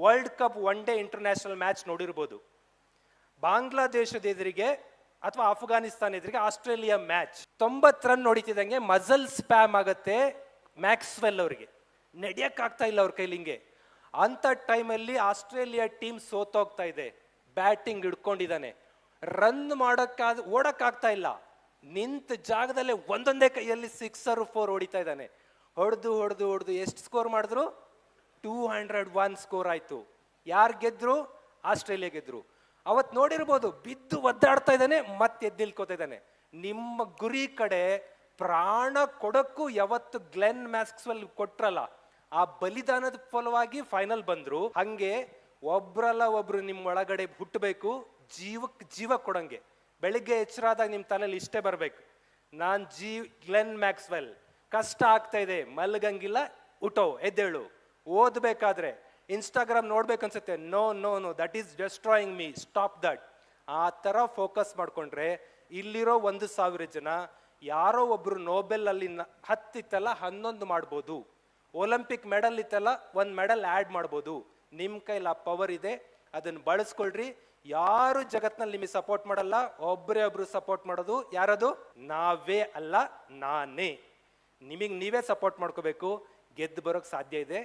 World cup one day international match ನೋಡಿರ್ಬೋದು. ಬಾಂಗ್ಲಾದೇಶದ ಎದುರಿಗೆ ಅಥವಾ ಅಫ್ಘಾನಿಸ್ತಾನ ಎದುರಿಗೆ ಆಸ್ಟ್ರೇಲಿಯಾ ಮ್ಯಾಚ್ ತೊಂಬತ್ತು ರನ್ ನೋಡಿತಿದ್ದಂಗೆ ಮಜಲ್ ಸ್ಪ್ಯಾಮ್ ಆಗುತ್ತೆ ಮ್ಯಾಕ್ಸ್ವೆಲ್ ಅವರಿಗೆ. ಆಗ್ತಾ ಇಲ್ಲ ಅವ್ರ ಕೈಲಿ ಹಿಂಗೆ. ಅಂಥ ಟೈಮಲ್ಲಿ ಆಸ್ಟ್ರೇಲಿಯಾ ಟೀಮ್ ಸೋತೋಗ್ತಾ ಇದೆ. ಬ್ಯಾಟಿಂಗ್ ಹಿಡ್ಕೊಂಡಿದ್ದಾನೆ. ರನ್ ಮಾಡೋಕ್ಕಾದ, ಓಡೋಕ್ಕಾಗ್ತಾ ಇಲ್ಲ. ನಿಂತ ಜಾಗದಲ್ಲೇ ಒಂದೊಂದೇ ಕೈಯಲ್ಲಿ ಸಿಕ್ಸರ್ ಫೋರ್ ಹೊಡಿತಾ ಇದ್ದಾನೆ. ಹೊಡೆದು ಹೊಡೆದು ಹೊಡೆದು, ಎಷ್ಟು ಸ್ಕೋರ್ ಮಾಡಿದ್ರು? ಟೂ ಹಂಡ್ರೆಡ್ ಒನ್ ಸ್ಕೋರ್ ಆಯ್ತು. ಯಾರು ಗೆದ್ರು? ಆಸ್ಟ್ರೇಲಿಯಾ ಗೆದ್ರು. ಅವತ್ತು ನೋಡಿರ್ಬೋದು ಬಿದ್ದು ಒದ್ದಾಡ್ತಾ ಇದ್ದಾನೆ, ಮತ್ತೆ ಎದ್ದಿಲ್ಕೋತಾ ಇದ್ದಾನೆ. ನಿಮ್ಮ ಗುರಿ ಕಡೆ ಪ್ರಾಣ ಕೊಡಕ್ಕೂ ಯಾವತ್ತು ಗ್ಲೆನ್ ಮ್ಯಾಕ್ಸ್ವೆಲ್ ಕೊಟ್ರಲ್ಲ, ಆ ಬಲಿದಾನದ ಫಲವಾಗಿ ಫೈನಲ್ ಬಂದ್ರು. ಹಂಗೆ ಒಬ್ರಲ್ಲ ಒಬ್ರು ನಿಮ್ಮ ಒಳಗಡೆ ಹುಟ್ಟಬೇಕು ಜೀವಕ್ಕೆ ಜೀವ ಕೊಡಂಗೆ. ಬೆಳಿಗ್ಗೆ ಎಚ್ಚರಾದಾಗ ನಿಮ್ಮ ತಲೆಯಲ್ಲಿ ಇಷ್ಟೇ ಬರಬೇಕು. ನಾನು ಜೀವ್ ಗ್ಲೆನ್ ಮ್ಯಾಕ್ಸ್ವೆಲ್. ಕಷ್ಟ ಆಗ್ತಾ ಇದೆ, ಮಲ್ಗಂಗಿಲ್ಲ ಉಟೋ ಎದ್ದೇಳು. ಓದ್ಬೇಕಾದ್ರೆ Instagram ನೋಡ್ಬೇಕನ್ಸುತ್ತೆ. No no no that is destroying me stop that ಆ ಥರ ಫೋಕಸ್ ಮಾಡ್ಕೊಂಡ್ರೆ ಇಲ್ಲಿರೋ ಒಂದು ಸಾವಿರ ಜನ ಯಾರೋ ಒಬ್ಬರು ನೋಬೆಲ್ ಅಲ್ಲಿ ನ- ಹತ್ತಿತ್ತಲ್ಲ, ಹನ್ನೊಂದು ಮಾಡ್ಬೋದು. ಒಲಿಂಪಿಕ್ ಮೆಡಲ್ ಇತ್ತಲ್ಲ, ಒಂದು ಮೆಡಲ್ ಆ್ಯಡ್ ಮಾಡ್ಬೋದು. ನಿಮ್ಮ ಕೈಲಿ ಆ ಪವರ್ ಇದೆ ಅದನ್ನು ಬಳಸ್ಕೊಳ್ರಿ. ಯಾರು ಜಗತ್ನಲ್ಲಿ ನಿಮಗೆ ಸಪೋರ್ಟ್ ಮಾಡಲ್ಲ ಒಬ್ಬರೇ ಒಬ್ರು ಸಪೋರ್ಟ್ ಮಾಡೋದು ಯಾರದು? ನಾವೇ ಅಲ್ಲ, ನಾನೇ. ನಿಮಗೆ ನೀವೇ ಸಪೋರ್ಟ್ ಮಾಡ್ಕೋಬೇಕು. ಗೆದ್ದು ಬರೋಕ್ಕೆ ಸಾಧ್ಯ ಇದೆ.